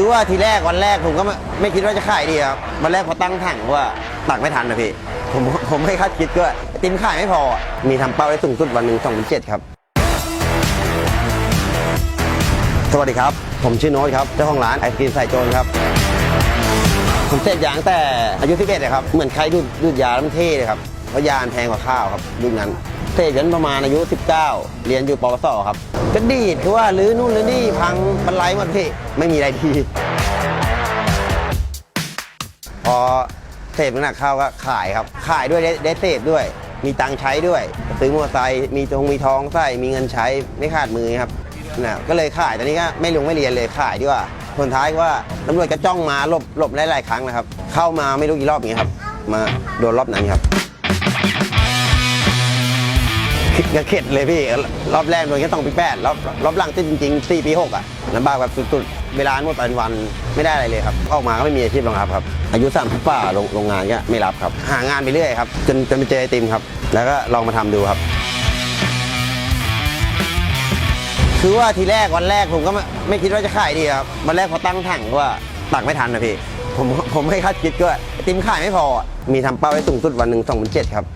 คือว่าทีแรกวันแรกผมก็ไม่ไม่คิดว่าจะขายดีครับวันแรกพอตั้งถังว่าตักไม่ทันนะพี่ผมผมไม่คาดคิดก็ไอติมขายไม่พอ มีทำเป้าได้สูงสุดวันหนึ่งสองพันเจ็ดครับ สวัสดีครับ ผมชื่อโน้ตครับเจ้าของร้านไอศกรีมสายโจรครับ ผมเสพยางแต่อายุ 11เลยครับ เหมือนใครดูดดูดยาแล้วมันเท่เลยครับเพราะยาแพงกว่าข้าวครับรุ่นนั้น เสพยันประมาณอายุ 19 เรียนอยู่ปวสครับก็ดีดคือว่ารื้อนู่นรื้อนี่พังบรรลัยหมดพี่ไม่มีอะไรดีพอเสพหนักเข้าก็ขายครับ ขายด้วยได้ได้เสพด้วย มีตังค์ใช้ด้วย ซื้อมอเตอร์ไซค์มีทองมีทองใส่มีเงินใช้ไม่ขาดมือครับนะก็เลยขายตอนนี้ก็ไม่ลงไม่เรียนเลยขายดีกว่าผลท้ายก็ว่าตำรวจก็จ้องมาหลบหลบหลายๆครั้งนะครับ เข้ามาไม่รู้กี่รอบอย่างเงี้ยครับ มาโดนรอบนั้นครับ ก็เข็ดเลยพี่ รอบแรกโดนแค่ต้องปีแปดรอบรอบหลังติดจริงๆ4ปี6อะลำบากแบบสุดๆ เวลาหมดเป็นวันไม่ได้อะไรเลยครับ ออกมาก็ไม่มีอาชีพรองรับครับ อายุสามสิบป่าโรงโรงงานก็ไม่รับครับ หางานไปเรื่อยครับ จนจนไปเจอไอติมครับ แล้วก็ลองมาทำดูครับ คือว่าทีแรกวันแรกผมก็ไม่ไม่คิดว่าจะขายดีครับ วันแรกพอตั้งถังว่าตักไม่ทันนะพี่ ผมผมไม่คาดคิดก็ไอติมขายไม่พอ มีทำเป้าได้สูงสุดวันหนึ่งสองพันเจ็ดครับ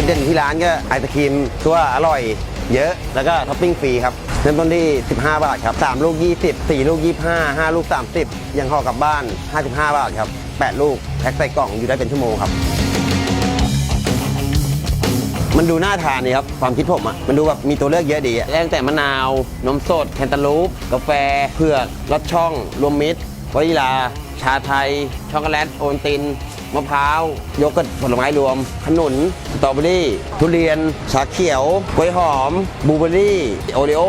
จุดเด่นที่ร้านก็ไอศครีมตัวอร่อยเยอะแล้วก็ท็อปปิ้งฟรีครับเริ่มต้นที่ 15 บาทครับ 3 ลูก 20 4 ลูก 25 5 ลูก 30 ยังห่อกลับบ้าน 55 บาทครับ 8 ลูกแพ็คใส่กล่องอยู่ได้เป็นชั่วโมงครับ มันดูน่าทานดีครับ ความคิดผมอะมันดูแบบมีตัวเลือกเยอะดีอะตั้งแต่มะนาว นมสดแคนตาลูป กาแฟเผือกรสช่อง รวมมิตรวานิลา ชาไทย ช็อกโกแลต โอนติน มะพร้าวโยเกิร์ตผลไม้รวม ขนุนสตรอเบอรี่ ทุเรียน ชาเขียวกล้วยหอมบลูเบอรี่โอรีโอ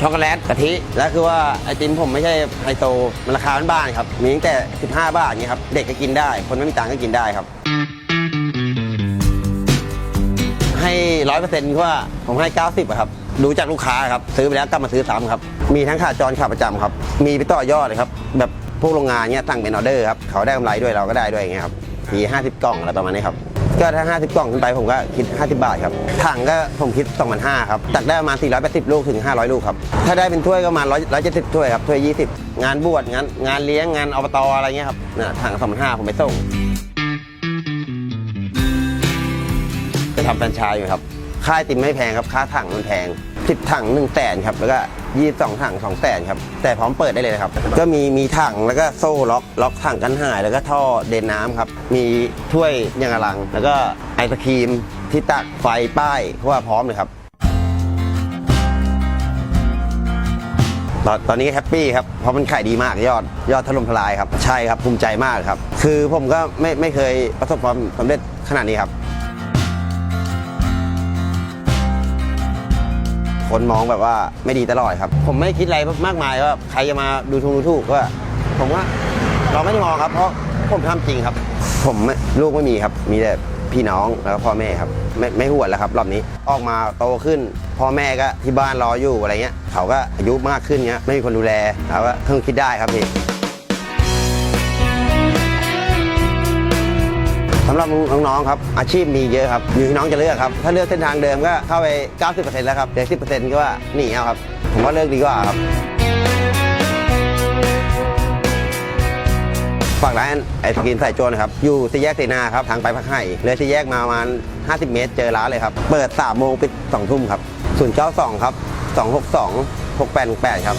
ช็อกโกแลตกะทิและคือว่าไอติมผมไม่ใช่ไฮโซมันราคาบ้านๆครับ มีตั้งแต่ 15 บาทอย่างเงี้ยครับ เด็กก็กินได้ คนไม่มีตังค์ก็กินได้ครับ ให้ร้อยเปอร์เซ็นต์ว่าผมให้ 90อะครับดูจากลูกค้าครับ ซื้อไปแล้วกลับมาซื้อซ้ำครับ มีทั้งขาจรขาประจำครับ มีไปต่อยอดเลยครับ แบบพวกโรงงานเนี้ยสั่งเป็นออเดอร์ครับ เขาได้กำไรด้วยเราก็ได้ด้วยอย่างเงี้ยครับ ที50 กล่องอะไรประมาณนี้ครับ ก็ถ้า 50 กล่องขึ้นไปผมก็คิด 50 บาทครับถังก็ผมคิด 2,500ครับตักได้ประมาณ 480 ลูกถึง 500 ลูกครับ ถ้าได้เป็นถ้วยก็ประมาณ170 ถ้วยครับถ้วย 20 งานบวชงานงานเลี้ยงงานอบตอะไรเงี้ยครับน่ะถัง2,500ผมไปส่งจะทำแฟรนไชส์อยู่ครับ ค่าไอติมไม่แพงครับ ค่าถังมันแพง 10 ถัง1แสนครับแล้วก็22ถัง2แสนครับแต่พร้อมเปิดได้เลยนะครับ ก็มีมีถังแล้วก็โซ่ล็อกล็อกถังกันหาย แล้วก็ท่อเดินน้ำครับ มีถ้วยยางอลัง แล้วก็ไอศครีมที่ตักไฟป้ายเพราะว่าพร้อมเลยครับตอนตอนนี้แฮปปี้ครับ เพราะมันขายดีมากยอดยอดถล่มทลายครับ ใช่ครับ ภูมิใจมากครับ คือผมก็ไม่ไม่เคยประสบความสำเร็จขนาดนี้ครับ คนมองแบบว่าไม่ดีตลอดครับ ผมไม่คิดอะไรมากมายว่าใครจะมาดูถูกดูถูกว่าผมว่าเราไม่ได้มองครับ เพราะผมทำจริงครับ ผมไม่ลูกไม่มีครับ มีแต่พี่น้องแล้วก็พ่อแม่ครับ ไม่ไม่หวดแล้วครับ รอบนี้ออกมาโตขึ้น พ่อแม่ก็ที่บ้านรออยู่อะไรเงี้ย เขาก็อายุมากขึ้นเงี้ยไม่มีคนดูแลเราก็เพิ่งคิดได้ครับพี่ สำหรับน้องๆครับอาชีพมีเยอะครับอยู่ที่น้องจะเลือกครับ ถ้าเลือกเส้นทางเดิมก็เข้าไป 90%แล้วครับเหลือ10%ก็ว่าหนีเอาครับ ผมว่าเลือกดีกว่าครับฝากร้านไอศกรีมใส่โจนะครับ อยู่สี่แยกเสนาครับ ทางไปพักไห่เลยสี่แยกมาประมาณ 50 เมตรเจอร้านเลยครับ เปิด3โมงปิด2ทุ่มครับ 092 ครับ 262 688 ครับ